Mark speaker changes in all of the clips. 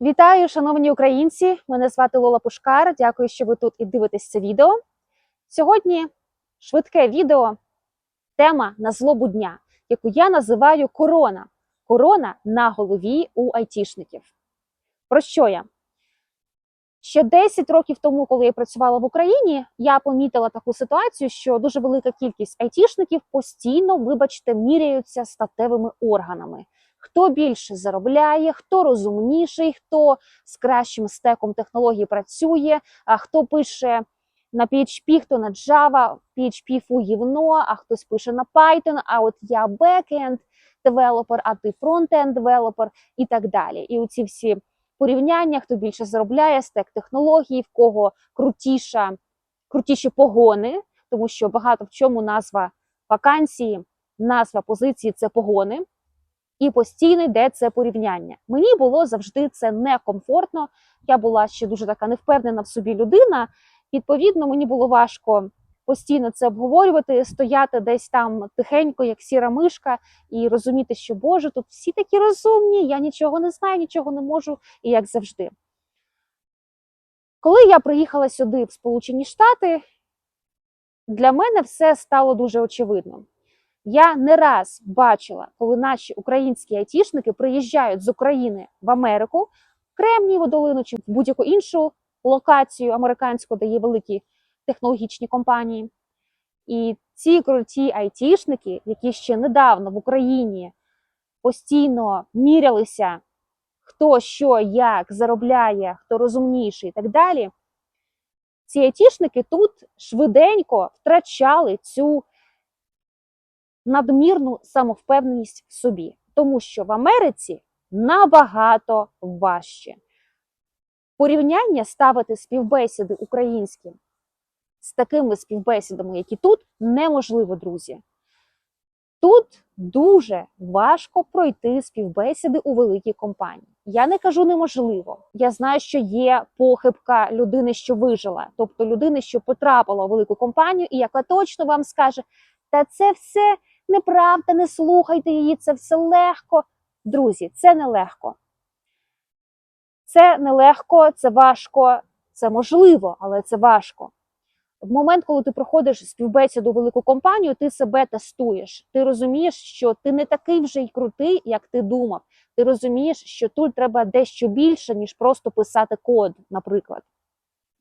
Speaker 1: Вітаю, шановні українці! Мене звати Лола Пушкар. Дякую, що ви тут і дивитесь це відео. Сьогодні швидке відео, тема на злобу дня, яку я називаю корона. Корона на голові у айтішників. Про що я? Ще 10 років тому, коли я працювала в Україні, я помітила таку ситуацію, що дуже велика кількість айтішників постійно, вибачте, міряються статевими органами. Хто більше заробляє, хто розумніший, хто з кращим стеком технологій працює, а хто пише на PHP, хто на Java, PHP фу а хтось пише на Python, а от я backend девелопер, а ти фронтенд девелопер і так далі. І оці всі порівняння, хто більше заробляє, стек технологій, в кого крутіша, крутіші погони, тому що багато в чому назва вакансії, назва позиції це погони. І постійно йде це порівняння. Мені було завжди це некомфортно. Я була ще дуже така невпевнена в собі людина. Відповідно, мені було важко постійно це обговорювати, стояти десь там тихенько, як сіра мишка, і розуміти, що Боже, тут всі такі розумні, я нічого не знаю, нічого не можу, і як завжди. Коли я приїхала сюди, в Сполучені Штати, для мене все стало дуже очевидно. Я не раз бачила, коли наші українські айтішники приїжджають з України в Америку, Кремнієву долину чи в будь-яку іншу локацію американську, де є великі технологічні компанії. І ці круті айтішники, які ще недавно в Україні постійно мірялися, хто що, як заробляє, хто розумніший і так далі. Ці айтішники тут швиденько втрачали цю надмірну самовпевненість в собі, тому що в Америці набагато важче. Порівняння ставити співбесіди українські з такими співбесідами, які тут, неможливо, друзі. Тут дуже важко пройти співбесіди у великій компанії. Я не кажу неможливо. Я знаю, що є похибка людини, що вижила, тобто людини, що потрапила у велику компанію, і яка точно вам скаже, та це все неправда, не слухайте її, це все легко. Друзі, це не легко. Це нелегко, це важко, це можливо, але це важко. В момент, коли ти проходиш співбесіду у велику компанію, ти себе тестуєш. Ти розумієш, що ти не такий вже й крутий, як ти думав. Ти розумієш, що тут треба дещо більше, ніж просто писати код, наприклад.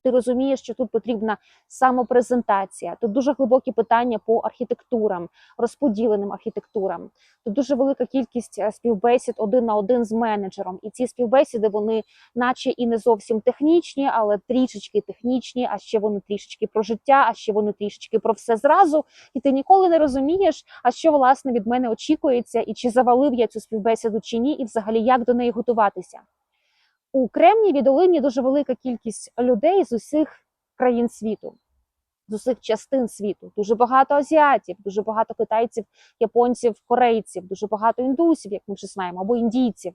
Speaker 1: Ти розумієш, що тут потрібна самопрезентація, тут дуже глибокі питання по архітектурам, розподіленим архітектурам. Тут дуже велика кількість е, співбесід один на один з менеджером. І ці співбесіди, вони, наче і не зовсім технічні, але трішечки технічні, а ще вони трішечки про життя, а ще вони трішечки про все зразу. І ти ніколи не розумієш, а що власне від мене очікується, і чи завалив я цю співбесіду чи ні, і взагалі як до неї готуватися. У Кремнієвій долині дуже велика кількість людей з усіх країн світу, з усіх частин світу. Дуже багато азіатів, дуже багато китайців, японців, корейців, дуже багато індусів, як ми вже знаємо, або індійців,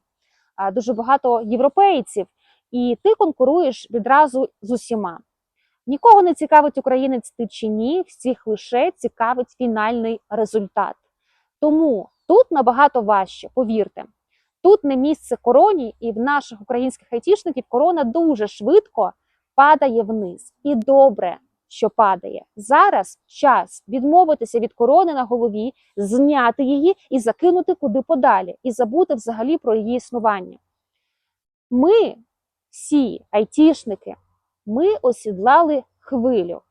Speaker 1: дуже багато європейців. І ти конкуруєш відразу з усіма. Нікого не цікавить українець ти чи ні, всіх лише цікавить фінальний результат. Тому тут набагато важче, повірте. Тут не місце короні, і в наших українських айтішників корона дуже швидко падає вниз. І добре, що падає. Зараз час відмовитися від корони на голові, зняти її і закинути куди подалі, і забути взагалі про її існування. Ми, всі айтішники, ми осідлали хвилю.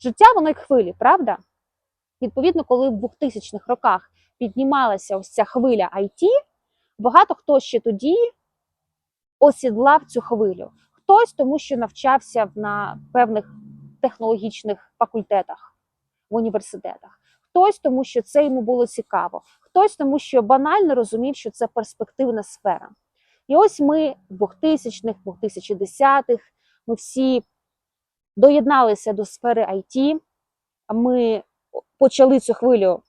Speaker 1: Життя воно як хвилі, правда? Відповідно, коли в 2000-х роках піднімалася ось ця хвиля IT, багато хто ще тоді осідлав цю хвилю. Хтось тому, що навчався на певних технологічних факультетах в університетах, хтось тому, що це йому було цікаво, хтось тому, що банально розумів, що це перспективна сфера. І ось ми в 2000-х, 2010-х, ми всі доєдналися до сфери IT, ми почали цю хвилю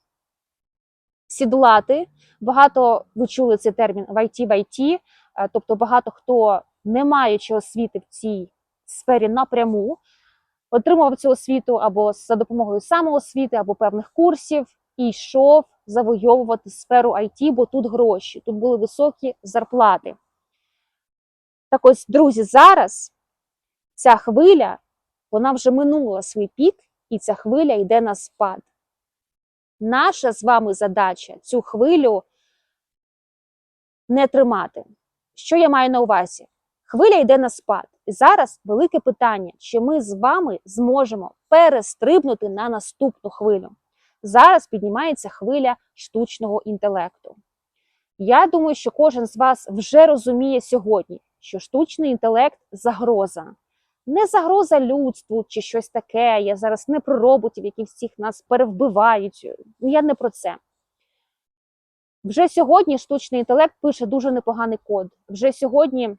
Speaker 1: сідлати. Багато ви чули цей термін в IT в IT, е, тобто багато хто, не маючи освіти в цій сфері напряму, отримував цю освіту або за допомогою самоосвіти, або певних курсів, і йшов завойовувати сферу IT, бо тут гроші, тут були високі зарплати. Так ось, друзі, зараз ця хвиля, вона вже минула свій пік, і ця хвиля йде на спад. Наша з вами задача цю хвилю не тримати. Що я маю на увазі? Хвиля йде на спад. І зараз велике питання, чи ми з вами зможемо перестрибнути на наступну хвилю. Зараз піднімається хвиля штучного інтелекту. Я думаю, що кожен з вас вже розуміє сьогодні, що штучний інтелект загроза. Не загроза людству чи щось таке. Я зараз не про роботів, які всіх нас перевбивають. Я не про це. Вже сьогодні штучний інтелект пише дуже непоганий код. Вже сьогодні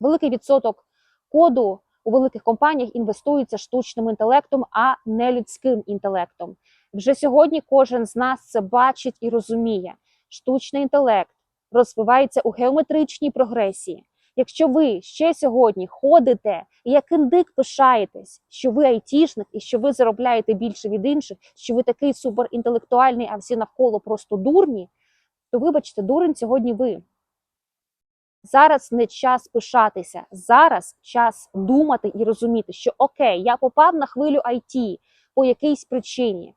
Speaker 1: великий відсоток коду у великих компаніях інвестується штучним інтелектом, а не людським інтелектом. Вже сьогодні кожен з нас це бачить і розуміє. Штучний інтелект розвивається у геометричній прогресії. Якщо ви ще сьогодні ходите і як індик пишаєтесь, що ви айтішник і що ви заробляєте більше від інших, що ви такий суперінтелектуальний, а всі навколо просто дурні, то вибачте, дурень сьогодні ви. Зараз не час пишатися, зараз час думати і розуміти, що окей, я попав на хвилю IT по якійсь причині.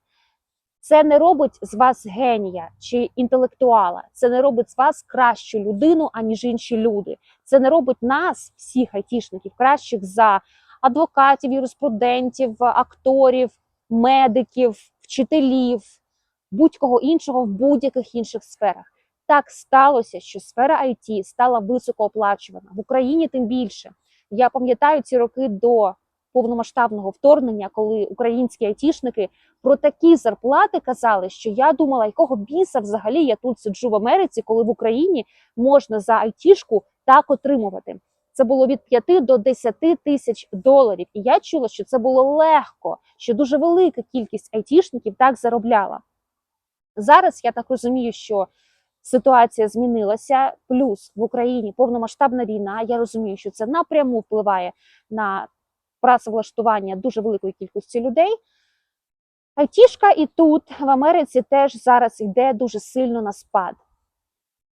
Speaker 1: Це не робить з вас генія чи інтелектуала. Це не робить з вас кращу людину, аніж інші люди. Це не робить нас, всіх айтішників, кращих за адвокатів, юриспрудентів, акторів, медиків, вчителів, будь-кого іншого в будь-яких інших сферах. Так сталося, що сфера IT стала високооплачувана в Україні. Тим більше я пам'ятаю ці роки до повномасштабного вторгнення, коли українські айтішники про такі зарплати казали, що я думала, якого біса взагалі я тут сиджу в Америці, коли в Україні можна за айтішку так отримувати. Це було від 5 до 10 тисяч доларів. І я чула, що це було легко, що дуже велика кількість айтішників так заробляла. Зараз я так розумію, що ситуація змінилася. Плюс в Україні повномасштабна війна. Я розумію, що це напряму впливає на працевлаштування дуже великої кількості людей. Айтішка і тут в Америці теж зараз йде дуже сильно на спад.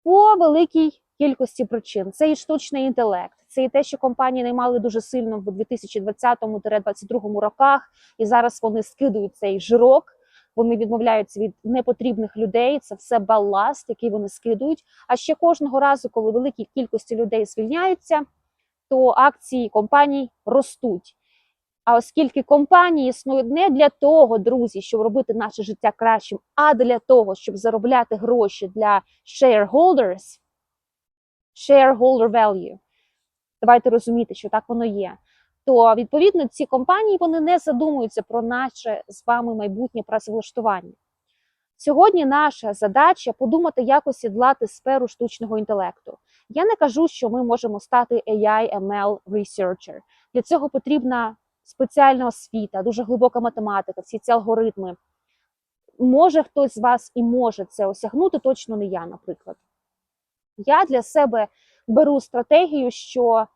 Speaker 1: По великій кількості причин. Це і штучний інтелект, це і те, що компанії наймали дуже сильно в 2020-2022 роках, і зараз вони скидують цей жирок. Вони відмовляються від непотрібних людей. Це все баласт, який вони скидують. А ще кожного разу, коли великі кількості людей звільняються, то акції компаній ростуть. А оскільки компанії існують не для того, друзі, щоб робити наше життя кращим, а для того, щоб заробляти гроші для shareholders, shareholder value, давайте розуміти, що так воно є. То відповідно ці компанії вони не задумуються про наше з вами майбутнє працевлаштування. Сьогодні наша задача подумати, як осідлати сферу штучного інтелекту. Я не кажу, що ми можемо стати AI, ML researcher. Для цього потрібна спеціальна освіта, дуже глибока математика, всі ці алгоритми. Може хтось з вас і може це осягнути, точно не я, наприклад. Я для себе беру стратегію, що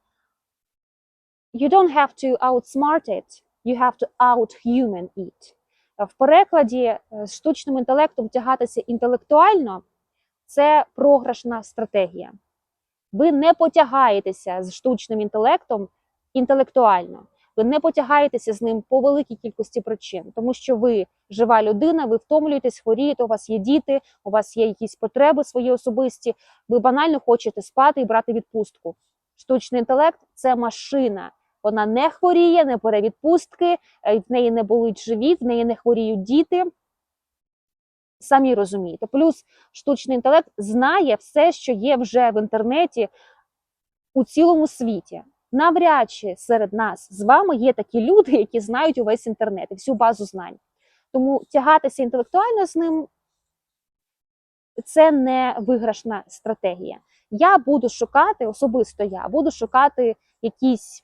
Speaker 1: you don't have to outsmart it, you have to outhuman it. В перекладі е, з штучним інтелектом втягатися інтелектуально це програшна стратегія. Ви не потягаєтеся з штучним інтелектом інтелектуально. Ви не потягаєтеся з ним по великій кількості причин, тому що ви жива людина, ви втомлюєтесь, хворієте, у вас є діти, у вас є якісь потреби свої особисті. Ви банально хочете спати і брати відпустку. Штучний інтелект це машина. Вона не хворіє, не бере відпустки, е, в неї не болить живіт, в неї не хворіють діти. Самі розумієте. Плюс штучний інтелект знає все, що є вже в інтернеті у цілому світі. Навряд чи серед нас з вами є такі люди, які знають увесь інтернет і всю базу знань. Тому тягатися інтелектуально з ним це не виграшна стратегія. Я буду шукати, особисто я буду шукати якісь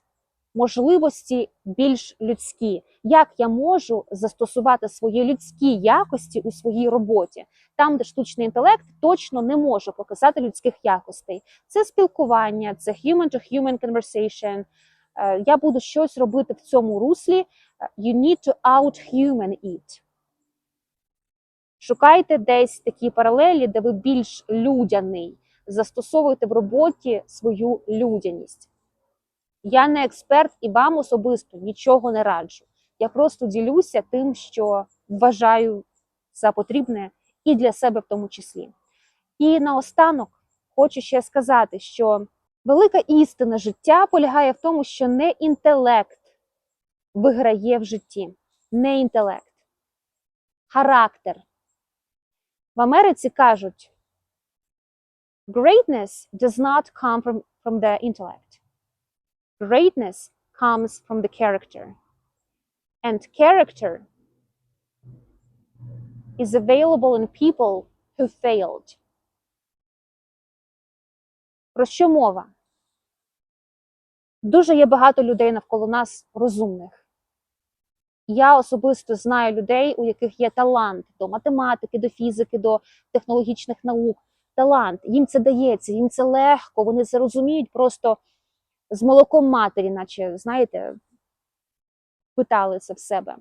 Speaker 1: можливості більш людські, як я можу застосувати свої людські якості у своїй роботі, там, де штучний інтелект точно не може показати людських якостей. Це спілкування, це human-to-human conversation. Е, Я буду щось робити в цьому руслі. Е, You need to outhuman it. Шукайте десь такі паралелі, де ви більш людяний, застосовуйте в роботі свою людяність. Я не експерт і вам особисто нічого не раджу. Я просто ділюся тим, що вважаю за потрібне і для себе в тому числі. І наостанок хочу ще сказати, що велика істина життя полягає в тому, що не інтелект виграє в житті, не інтелект, характер. В Америці кажуть: greatness does not come from, from the intellect. Greatness comes from the character. And character is available in people who failed. Про що мова? Дуже є багато людей навколо нас розумних. Я особисто знаю людей, у яких є талант до математики, до фізики, до технологічних наук. Талант. Їм це дається, їм це легко, вони це розуміють просто з молоком матері, наче, знаєте, питали це в себе.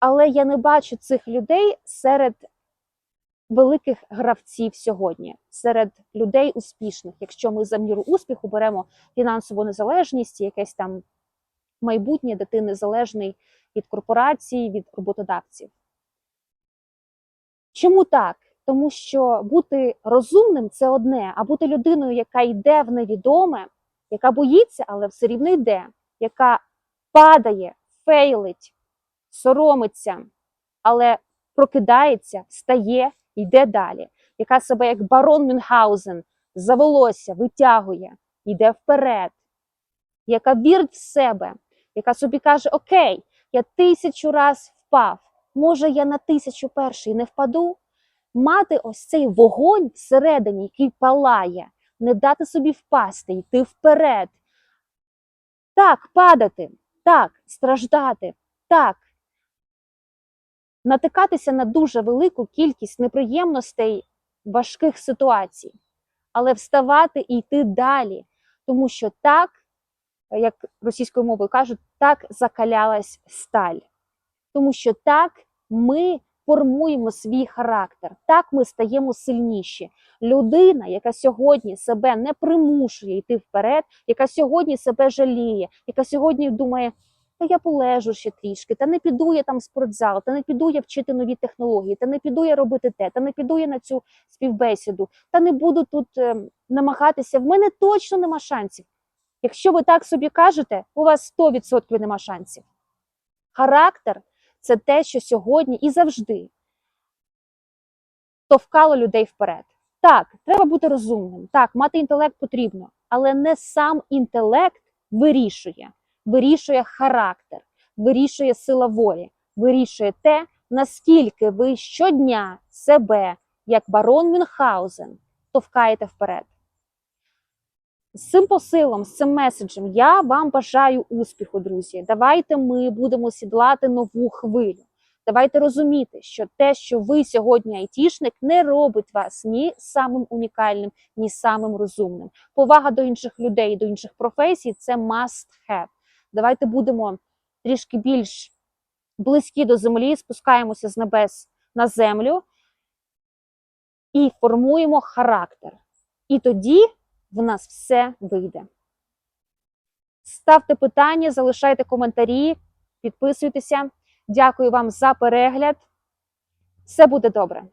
Speaker 1: Але я не бачу цих людей серед великих гравців сьогодні, серед людей успішних. Якщо ми за міру успіху беремо фінансову незалежність, якесь там майбутнє, де ти незалежний від корпорацій, від роботодавців. Чому так? Тому що бути розумним це одне, а бути людиною, яка йде в невідоме, яка боїться, але все рівно йде, яка падає, фейлить, соромиться, але прокидається, встає, йде далі, яка себе як барон Мюнхгаузен за волосся витягує, йде вперед, яка вірить в себе, яка собі каже: Окей, я тисячу раз впав, може, я на тисячу перший не впаду. Мати ось цей вогонь всередині, який палає, не дати собі впасти, йти вперед. Так, падати, так, страждати, так. Натикатися на дуже велику кількість неприємностей, важких ситуацій, але вставати і йти далі, тому що так, як російською мовою кажуть, так закалялась сталь. Тому що так ми формуємо свій характер, так ми стаємо сильніші. Людина, яка сьогодні себе не примушує йти вперед, яка сьогодні себе жаліє, яка сьогодні думає, та я полежу ще трішки, та не піду я там в спортзал, та не піду я вчити нові технології, та не піду я робити те, та не піду я на цю співбесіду, та не буду тут е, намагатися. В мене точно нема шансів. Якщо ви так собі кажете, у вас 100% нема шансів. Характер це те, що сьогодні і завжди товкало людей вперед. Так, треба бути розумним, так, мати інтелект потрібно, але не сам інтелект вирішує, вирішує характер, вирішує сила волі, вирішує те, наскільки ви щодня себе, як барон Мюнхгаузен, товкаєте вперед. З цим посилом, з цим меседжем я вам бажаю успіху, друзі. Давайте ми будемо сідлати нову хвилю. Давайте розуміти, що те, що ви сьогодні айтішник, не робить вас ні самим унікальним, ні самим розумним. Повага до інших людей, до інших професій це must have. Давайте будемо трішки більш близькі до землі, спускаємося з небес на землю і формуємо характер. І тоді в нас все вийде. Ставте питання, залишайте коментарі, підписуйтеся. Дякую вам за перегляд. Все буде добре.